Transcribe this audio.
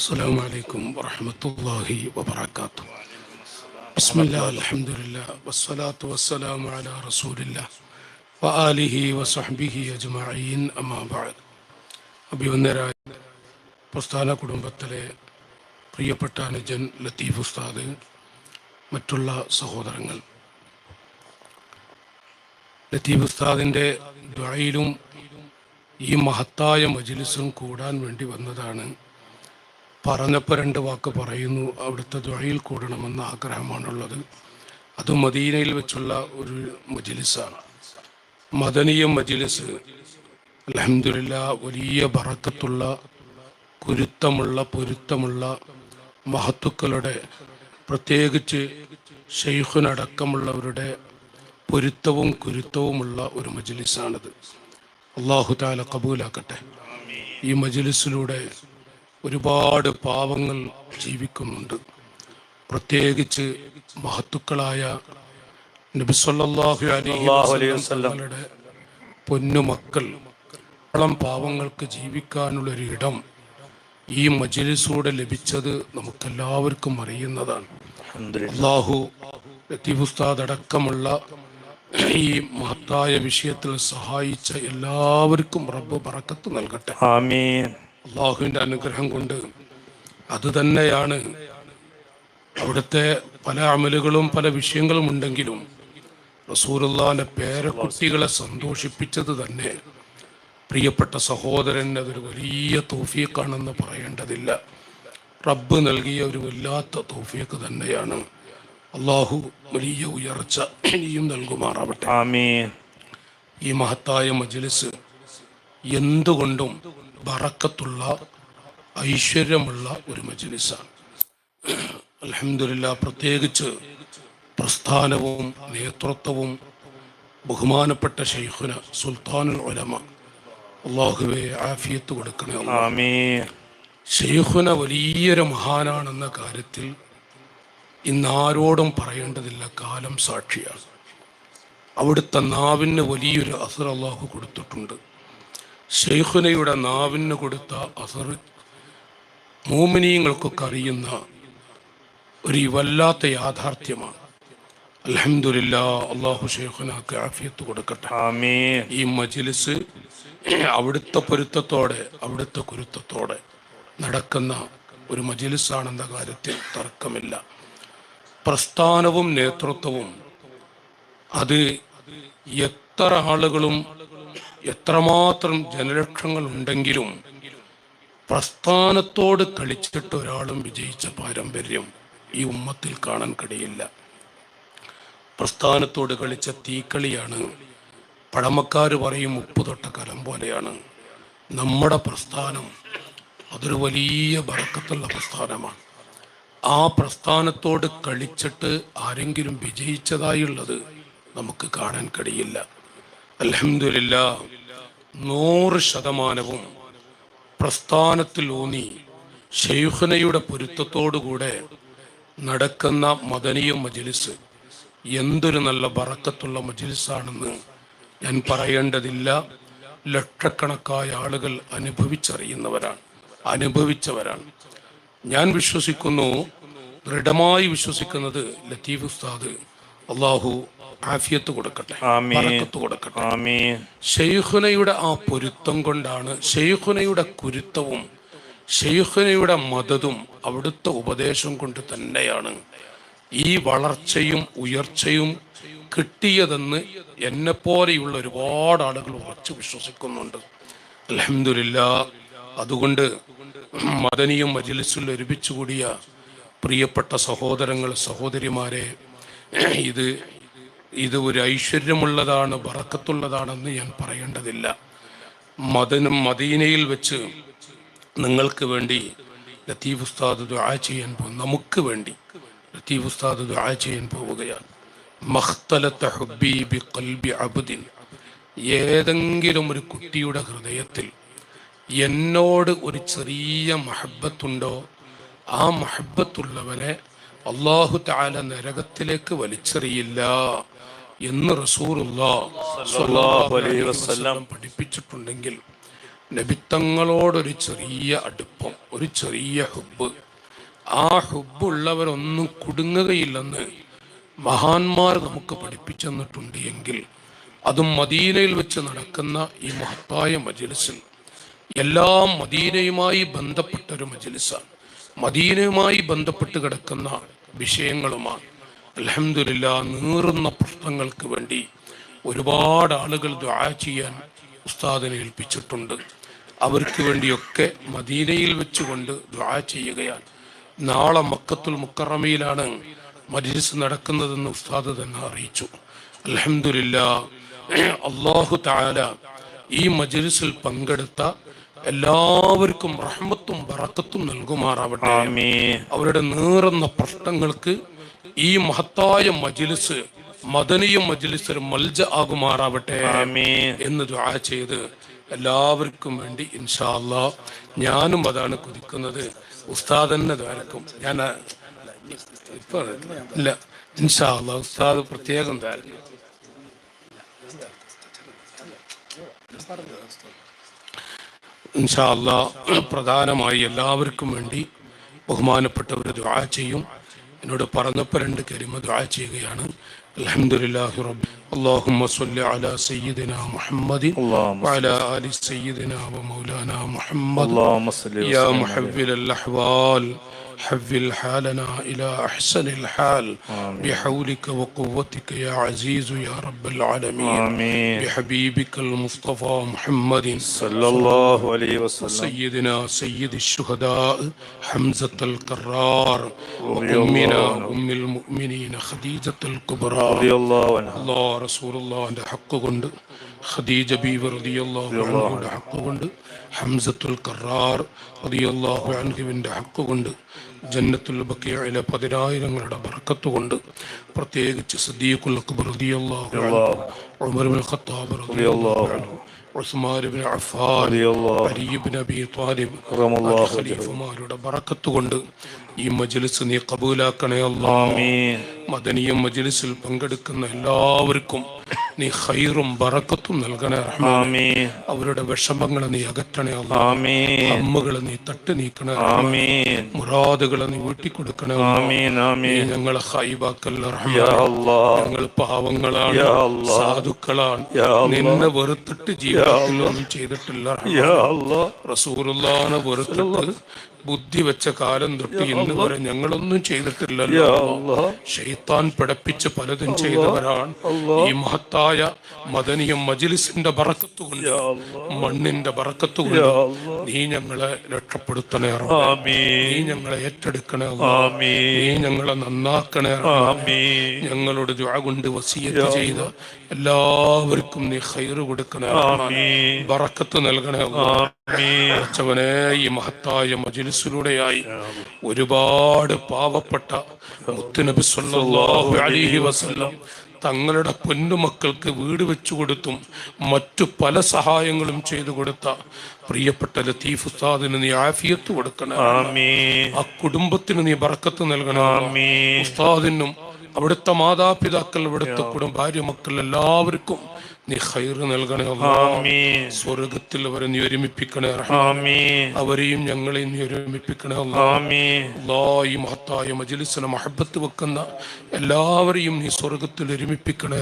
السلام عليكم ورحمة الله وبركاته بسم الله الحمد لله والصلاة والسلام على رسول الله وآله وصحبه أجمعين أما بعد അഭിവന്ദരായ പ്രസ്ഥാന കുടുംബത്തിലെ പ്രിയപ്പെട്ട അനുജൻ ലത്തീഫ് ഉസ്താദ് മറ്റുള്ള സഹോദരങ്ങൾ ലത്തീഫ് ഉസ്താദിൻ്റെ ദ്വായിലും ഈ മഹത്തായ മജിലിസും കൂടാൻ വേണ്ടി വന്നതാണ് പറഞ്ഞപ്പോൾ രണ്ട് വാക്ക് പറയുന്നു. അവിടുത്തെ ദ്വഴിയിൽ കൂടണമെന്ന ആഗ്രഹമാണുള്ളത്. അത് മദീനയിൽ വെച്ചുള്ള ഒരു മജിലിസാണ്. മദനീയ മജിലിസ് അലഹമില്ല വലിയ ബറക്കത്തുള്ള കുരുത്തമുള്ള പൊരുത്തമുള്ള മഹത്തുക്കളുടെ പ്രത്യേകിച്ച് ഷെയ്ഖുനടക്കമുള്ളവരുടെ പൊരുത്തവും കുരുത്തവുമുള്ള ഒരു മജിലിസാണിത്. അള്ളാഹു താല കബൂലാക്കട്ടെ. ഈ മജിലിസിലൂടെ ഒരുപാട് പാവങ്ങൾ ജീവിക്കുന്നുണ്ട്. പ്രത്യേകിച്ച് മഹത്തുക്കളായ നബിസ്വല്ലാഹു പൊന്നുമക്കൾ ളം പാവങ്ങൾക്ക് ജീവിക്കാനുള്ളൊരു ഇടം ഈ മജിലിസൂടെ ലഭിച്ചത് നമുക്കെല്ലാവർക്കും അറിയുന്നതാണ്. അള്ളാഹു ലത്തീഫ് ഉസ്താദ് അടക്കമുള്ള ഈ മഹത്തായ വിഷയത്തിൽ സഹായിച്ച എല്ലാവർക്കും റബ്ബ് പറക്കത്ത് നൽകട്ടെ. ആമീൻ. അള്ളാഹുവിന്റെ അനുഗ്രഹം കൊണ്ട് അത് തന്നെയാണ് അവിടുത്തെ പല അമലുകളും പല വിഷയങ്ങളും ഉണ്ടെങ്കിലും റസൂറുല്ലാന്റെ പേരക്കുട്ടികളെ സന്തോഷിപ്പിച്ചത് തന്നെ പ്രിയപ്പെട്ട സഹോദരൻ അതൊരു വലിയ തോഫീക്കാണെന്ന് പറയേണ്ടതില്ല. റബ്ബ് നൽകിയ ഒരു വല്ലാത്ത തോഫീക്ക് തന്നെയാണ്. അള്ളാഹു വലിയ ഉയർച്ച ഇനിയും നൽകുമാറാവട്ടെ. ഈ മഹത്തായ മജ്ലിസ് എന്തുകൊണ്ടും ബറക്കത്തുള്ള ഐശ്വര്യമുള്ള ഒരു മജ്ലിസാണ്. അലഹമില്ല പ്രത്യേകിച്ച് പ്രസ്ഥാനവും നേതൃത്വവും ബഹുമാനപ്പെട്ട ഷെയ്ഖുന സുൽത്താനുൽ ഉലമ അള്ളാഹുവെ ആഫിയത്ത് കൊടുക്കണേ ഷെയ്ഖുന വലിയൊരു മഹാനാണെന്ന കാര്യത്തിൽ ഇന്നാരോടും പറയേണ്ടതില്ല കാലം സാക്ഷിയാണ്. അവിടുത്തെ നാവിന് വലിയൊരു അസർ അള്ളാഹു കൊടുത്തിട്ടുണ്ട്. ഷെയ്ഖുനയുടെ നാവിന് കൊടുത്ത അസർ മോമിനീയങ്ങൾക്കൊക്കെ അറിയുന്ന ഒരു വല്ലാത്ത യാഥാർത്ഥ്യമാണ്. അലഹമില്ല അള്ളാഹു ഷെയ്ഖുനക്ക് ആഫിയത്ത് കൊടുക്കട്ടെ. ഈ മജിലിസ് അവിടുത്തെ പൊരുത്തത്തോടെ അവിടുത്തെ കുരുത്തത്തോടെ നടക്കുന്ന ഒരു മജിലിസാണെന്ന കാര്യത്തിൽ തർക്കമില്ല. പ്രസ്ഥാനവും നേതൃത്വവും അത് എത്ര ആളുകളും എത്രമാത്രം ജനലക്ഷങ്ങൾ ഉണ്ടെങ്കിലും പ്രസ്ഥാനത്തോട് കളിച്ചിട്ട് ഒരാളും വിജയിച്ച പാരമ്പര്യം ഈ ഉമ്മത്തിൽ കാണാൻ കഴിയില്ല. പ്രസ്ഥാനത്തോട് കളിച്ച തീക്കളിയാണ് പഴമക്കാർ പറയും ഉപ്പ് തൊട്ട കലം പോലെയാണ്. നമ്മുടെ പ്രസ്ഥാനം അതൊരു വലിയ ബറക്കത്തുള്ള പ്രസ്ഥാനമാണ്. ആ പ്രസ്ഥാനത്തോട് കളിച്ചിട്ട് ആരെങ്കിലും വിജയിച്ചതായുള്ളത് നമുക്ക് കാണാൻ കഴിയില്ല. അലഹമില്ല നൂറ് ശതമാനവും പ്രസ്ഥാനത്തിൽ ഊന്നി ഷെയ്ഖുനയുടെ പൊരുത്തത്തോടുകൂടെ നടക്കുന്ന മദനീയ മജിലിസ് എന്തൊരു നല്ല ബറക്കത്തുള്ള മജിലിസാണെന്ന് ഞാൻ പറയേണ്ടതില്ല. ലക്ഷക്കണക്കായ ആളുകൾ അനുഭവിച്ചറിയുന്നവരാണ് അനുഭവിച്ചവരാണ്. ഞാൻ വിശ്വസിക്കുന്നു ദൃഢമായി വിശ്വസിക്കുന്നത് ലത്തീഫ് ഉസ്താദ് അള്ളാഹു ആഫിയത്ത് കൊടുക്കട്ടെ കൊടുക്കട്ടെ. ഷെയ്ഖുനയുടെ ആ പൊരുത്തം കൊണ്ടാണ് ഷെയ്ഖുനയുടെ കുരുത്തവും ഷെയ്ഖുനയുടെ മതതും അവിടുത്തെ ഉപദേശം കൊണ്ട് തന്നെയാണ് ഈ വളർച്ചയും ഉയർച്ചയും കിട്ടിയതെന്ന് എന്നെ പോലെയുള്ള ഒരുപാട് ആളുകൾ ഉറച്ചു വിശ്വസിക്കുന്നുണ്ട്. അലഹമില്ല അതുകൊണ്ട് മദനിയും മജിലിസിൽ ഒരുമിച്ചുകൂടിയ പ്രിയപ്പെട്ട സഹോദരങ്ങൾ സഹോദരിമാരെ ഇത് ഇത് ഒരു ഐശ്വര്യമുള്ളതാണ് വറക്കത്തുള്ളതാണെന്ന് ഞാൻ പറയേണ്ടതില്ല. മദനും മദീനയിൽ വെച്ച് നിങ്ങൾക്ക് വേണ്ടി ലത്തീഫ് ഉസ്താദ് ദുആ ചെയ്യാൻ പോകും നമുക്ക് വേണ്ടി ലത്തീഫ് ഉസ്താദ് ദുആ ചെയ്യാൻ പോവുകയാണ്. മഖ്തലത്ത ഏതെങ്കിലും ഒരു കുട്ടിയുടെ ഹൃദയത്തിൽ എന്നോട് ഒരു ചെറിയ മഹബത്തുണ്ടോ? ആ മഹബത്തുള്ളവനെ അള്ളാഹു താല നരകത്തിലേക്ക് വലിച്ചെറിയില്ല എന്ന് റസൂറുല്ലാം പഠിപ്പിച്ചിട്ടുണ്ടെങ്കിൽ നബിത്തങ്ങളോടൊരു ചെറിയ അടുപ്പം ഒരു ചെറിയ ഹുബ് ആ ഹുബുള്ളവരൊന്നും കുടുങ്ങുകയില്ലെന്ന് മഹാന്മാർ നമുക്ക് പഠിപ്പിച്ചു തന്നിട്ടുണ്ട് എങ്കിൽ അതും മദീനയിൽ വെച്ച് നടക്കുന്ന ഈ മഹത്തായ മജിലിസിൽ. എല്ലാം മദീനയുമായി ബന്ധപ്പെട്ട ഒരു മജിലിസാണ്. മദീനയുമായി ബന്ധപ്പെട്ട് കിടക്കുന്ന വിഷയങ്ങളുമാണ്. അലഹമില്ല നീറുന്ന പ്രശ്നങ്ങൾക്ക് വേണ്ടി ഒരുപാട് ആളുകൾ ദ്വാ ചെയ്യാൻ ഉസ്താദിനെ ഏൽപ്പിച്ചിട്ടുണ്ട്. അവർക്ക് വേണ്ടിയൊക്കെ മദീനയിൽ വെച്ചുകൊണ്ട് ദ്വാ ചെയ്യുകയാണ്. നാളെ മക്കത്തുൽ മുക്കറമയിലാണ് മജ്ലിസ് നടക്കുന്നതെന്ന് ഉസ്താദ് തന്നെ അറിയിച്ചു. അലഹമില്ല അള്ളാഹു താല ഈ മജ്ലിസിൽ പങ്കെടുത്ത എല്ലാവർക്കും റഹ്മത്തും വറക്കത്തും നൽകുമാറാവട്ടെ. അവരുടെ നീറുന്ന പ്രശ്നങ്ങൾക്ക് ഈ മഹത്തായ മജിലിസ് മദനീയ മജിലിസ് ഒരു മൽജ ആകുമാറാവട്ടെ എന്ന് ദുആ ചെയ്ത് എല്ലാവർക്കും വേണ്ടി ഇൻഷാല്ല ഞാനും അതാണ് കുതിക്കുന്നത്. ഉസ്താദന്നെ ദ്വാരക്കും. ഞാൻ ഇപ്പൊ ഇല്ല. ഇൻഷാല്ല ഉസ്താദ് പ്രത്യേകം ഇൻഷാ ഇൻഷാല്ല പ്രധാനമായി എല്ലാവർക്കും വേണ്ടി ബഹുമാനപ്പെട്ടവർ ദുആ ചെയ്യും. എന്നോട് പറഞ്ഞപ്പോൾ രണ്ട് കരിമ ദുആ ചെയ്യുകയാണ്. അൽഹംദുലില്ലാഹി റബ്ബി. അല്ലാഹുമ്മ സ്വല്ലി അലാ സയ്യിദിന മുഹമ്മദി വഅലാ ആലി സയ്യിദിന വ മൗലാനാ മുഹമ്മദ് യാ മുഹവ്വിൽ അഹ്വാൽ. حول حالنا إلى أحسن الحال بحولك وقوتك يا عزيز يا رب العالمين بحبيبك المصطفى محمد صلى الله عليه وسلم سيدنا سيد الشهداء حمزة القرار وأمنا أم المؤمنين خديجة الكبرى رضي الله عنها الله رسول الله حق ഖദീജ ബീവ് റതിയല്ലാഹുവിന്റെ ഹംസത്തുൽ കറാർ റതിയല്ലാഹു ജന്നത്തുൽ ബക്കിയയിലെ പതിനായിരങ്ങളുടെ ബർക്കത്ത് കൊണ്ട് പ്രത്യേകിച്ച് Siddiqul Akbar Umar bin Khattab Usman Affan കൊണ്ട് ഈ മജ്ലിസ് നീ കബൂലാക്കണേ അല്ലാഹ്. മദനിയ മജ്ലിസിൽ പങ്കെടുക്കുന്ന എല്ലാവർക്കും നീ ഹൈറും ബറക്കത്തും നൽകണേ റഹ്മാനെ. അവരുടെ വിഷമങ്ങളെ നീ അകറ്റണേ അല്ലാമേ അമ്മകളെ നീ തട്ടി നീക്കണേ റഹ്മാനെ. മുറാദുകളെ നീ വീട്ടിക്കൊടുക്കണേ നീ ഞങ്ങളെ യാ റഹ്മാനെ ഞങ്ങൾ പാവങ്ങളാണ് സാധുക്കളാണ്. നിന്നെ വെറുത്തിട്ട് ജീവിക്കുന്നൊന്നും ചെയ്തിട്ടില്ല റസൂറുല്ലാനെ വെറുത്തിട്ട് ബുദ്ധി വെച്ച കാലം തൊട്ട് ഇന്ന് വരെ ഞങ്ങളൊന്നും ചെയ്തിട്ടില്ലല്ലോ. ഷെയ്ത്താൻ പിടപ്പിച്ച് പലതും ചെയ്തവരാണ്. ഈ മഹത്തായ മദനിയും മജിലിസിന്റെ ബറക്കത്ത് കൊണ്ട് യാ അല്ലാഹ് മണ്ണിന്റെ ബറക്കത്ത് യാ കൊണ്ട് നീ ഞങ്ങളെ രക്ഷപ്പെടുത്തണേ. നീ ഞങ്ങളെ ഏറ്റെടുക്കണേ നീ ഞങ്ങളെ നന്നാക്കണേ ഞങ്ങളുടെ ദുആ കൊണ്ട് വസിയത്ത് ചെയ്ത എല്ലാവർക്കും നീ ഹൈറ് കൊടുക്കണേ ബറക്കത്ത് നൽകണേ പടച്ചവനെ ഈ മഹത്തായ മജിലിസിലൂടെയായി ഒരുപാട് പാവപ്പെട്ട മുത്തുനബി സല്ലല്ലാഹു അലൈഹി വസല്ലം തങ്ങളുടെ പൊന്നുമക്കൾക്ക് വീട് വെച്ചു കൊടുത്തും മറ്റു പല സഹായങ്ങളും ചെയ്തു കൊടുത്ത പ്രിയപ്പെട്ട ലത്തീഫ് ഉസ്താദിന് നീ ആഫിയത്ത് കൊടുക്കണം. ആ കുടുംബത്തിന് നീ ബറക്കത്ത് നൽകണം. ഉസ്താദിനും അവിടുത്തെ മാതാപിതാക്കൾ ഇവിടുത്തെ കുടുംബ ഭാര്യ മക്കൾ എല്ലാവർക്കും നീ ഹൈർ നൽകണേ സ്വർഗത്തിൽ അവരെ നീ ഒരുമിപ്പിക്കണേ അവരെയും ഞങ്ങളെയും നീ ഒരുമിപ്പിക്കണേ ഈ മഹത്തായ മജ്ലിസിനെ മഹബത്ത് വെക്കുന്ന എല്ലാവരെയും നീ സ്വർഗത്തിൽ ഒരുമിപ്പിക്കണേ